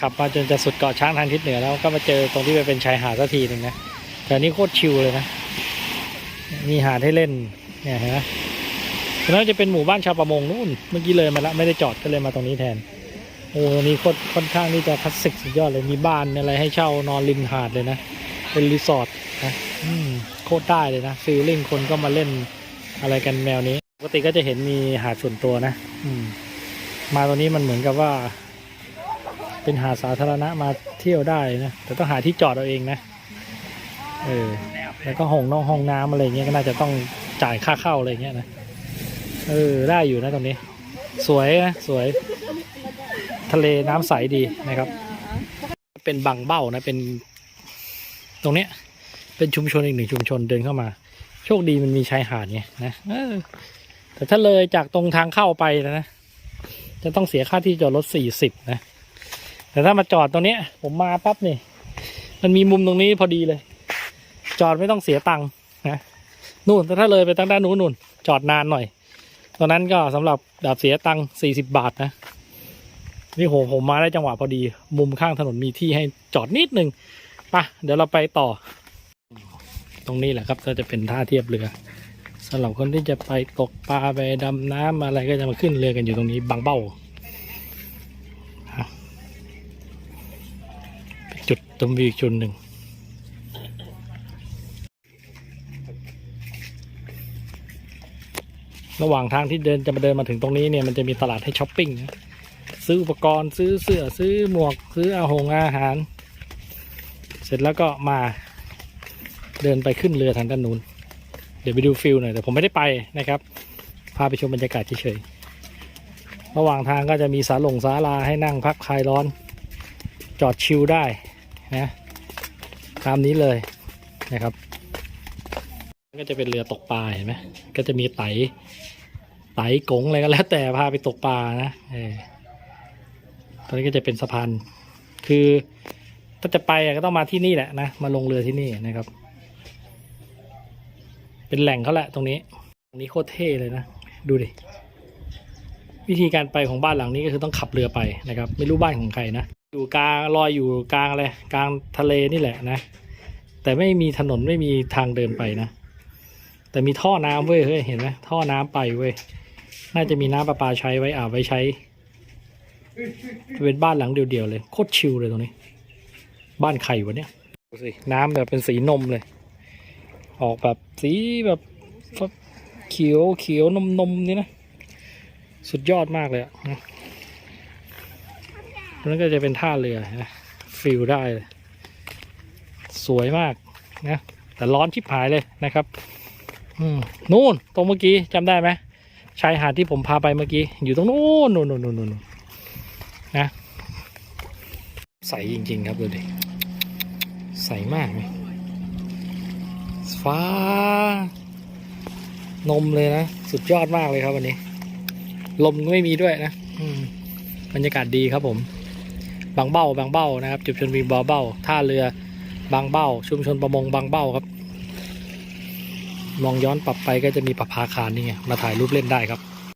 ขับมาจนจะสุดเกาะช้างทางทิศเหนือแล้วก็มาเจอตรงที่ไปเป็นชายหาดสักทีหนึ่งนะแต่นี้โคตรชิลเลยนะ มีหาดให้เล่นเนี่ยเห็นไหมแล้วจะเป็นหมู่บ้านชาวประมงนู่น เมื่อกี้เลยมาละไม่ได้จอดก็เลยมาตรงนี้แทน โอ้ตรงนี้โคตรค่อนข้างที่จะคลาสสิกสุดยอดเลยมีบ้านอะไรให้เช่านอนริมหาดเลยนะ เป็นรีสอร์ทนะโคตรได้เลยนะฟีลลิ่งคนก็มาเล่นอะไรกันแนวนี้ปกติก็จะเห็นมีหาดส่วนตัวนะ อืม มาตรงนี้มันเหมือนกับว่า เป็นหาดสาธารณะมาเที่ยวได้นะแต่ต้องหาที่จอดเอาเองนะเออแล้วก็ห้องน้องห้องน้ำอะไรเงี้ยก็น่าจะต้องจ่ายค่าเข้าอะไรเงี้ยนะเออได้อยู่นะตรงนี้ สวยนะสวย ทะเลน้ำใสดีนะครับ เป็นบางเบ้านะเป็นตรงเนี้ย เป็นชุมชนอีกหนึ่งชุมชนเดินเข้ามา โชคดีมันมีชายหาดไงนะแต่ถ้าเลยจากตรงทางเข้าไปนะ จะต้องเสียค่าที่จอดรถสี่สิบนะ แต่ถ้ามาจอดตรงนี้ผมมาปั๊บนี่ มันมีมุมตรงนี้พอดีเลย จอดไม่ต้องเสียตังค์นะนู่นแต่ถ้าเลยไปทางด้านนู้นนู่น จอดนานหน่อยตอนนั้นก็สำหรับดับเสียตังค์สี่สิบบาทนะนี่โหผมมาได้จังหวะพอดี มุมข้างถนนมีที่ให้จอดนิดนึงไปะเดี๋ยวเราไปต่อ ตรงนี้แหละครับก็จะเป็นท่าเทียบเรือสำหรับคนที่จะไปตกปลาไปดำน้ำอะไรก็จะมาขึ้นเรือกันอยู่ตรงนี้บางเบ้าอะเป็น จุดชมวิวอีกจุดหนึ่งระหว่างทางที่เดินจะมาเดินมาถึงตรงนี้เนี่ยมันจะมีตลาดให้ช้อปปิ้งนะซื้ออุปกรณ์ซื้อเสื้อซื้อหมวกซื้ออาหงอาหาร เสร็จแล้วก็มาเดินไปขึ้นเรือทางด้านนู้น เดี๋ยวไปดูฟิลหน่อยแต่ผมไม่ได้ไปนะครับ พาไปชมบรรยากาศเฉยๆระหว่างทางก็จะมีศาลงศาลาให้นั่งพักคลายร้อน จอดชิลได้ นะตามนี้เลยนะครับ ก็จะเป็นเรือตกปลาเห็นไหมก็จะมีไตไตกงอะไรก็แล้ว แต่พาไปตกปลานะเออตอนนี้ก็จะเป็นสะพานคือถ้าจะไปก็ต้องมาที่นี่แหละนะมาลงเรือที่นี่นะครับ เป็นแหล่งเขาแหละตรงนี้ตรงนี้โคตรเท่เลยนะดูดิวิธีการไปของบ้านหลังนี้ก็คือต้องขับเรือไปนะครับ ไม่รู้บ้านของใครนะ อยู่กลางลอยอยู่กลางอะไรกลางทะเลนี่แหละนะ แต่ไม่มีถนนไม่มีทางเดินไปนะ แต่มีท่อน้ำเว้ยเฮ้ยเห็นไหมท่อน้ำไปเว้ยน่าจะมีน้ำประปาใช้ไว้อาบไว้ใช้เป็นบ้านหลังเดียวๆเลยโคตรชิลเลยตรงนี้ บ้านใครวะเนี่ยดูสิน้ำแบบเป็นสีนมเลย ออกแบบสีแบบเขียวเขียวนมนมนี่นะ สุดยอดมากเลยอะ นั่นก็จะเป็นท่าเรือนะฟิลได้สวยมากนะแต่ร้อนชิบหายเลยนะครับนู่นตรงเมื่อกี้จำได้ไหมชายหาดที่ผมพาไปเมื่อกี้ อยู่ตรงนู้นนู่นนู่นนู่นนู่นนะใสจริง ๆ ครับดูดิใสมากไหมฟ้า นมเลยนะ สุดยอดมากเลยครับวันนี้ ลมไม่มีด้วยนะบรรยากาศดีครับผม บางเบ้าบางเบ้านะครับ จุดชนวิวบาเบ้าท่าเรือบางเบ้า ชุมชนประมงบางเบ้าครับ มองย้อนปรับไปก็จะมีประภาคารนี่ไงมาถ่ายรูปเล่นได้ครับ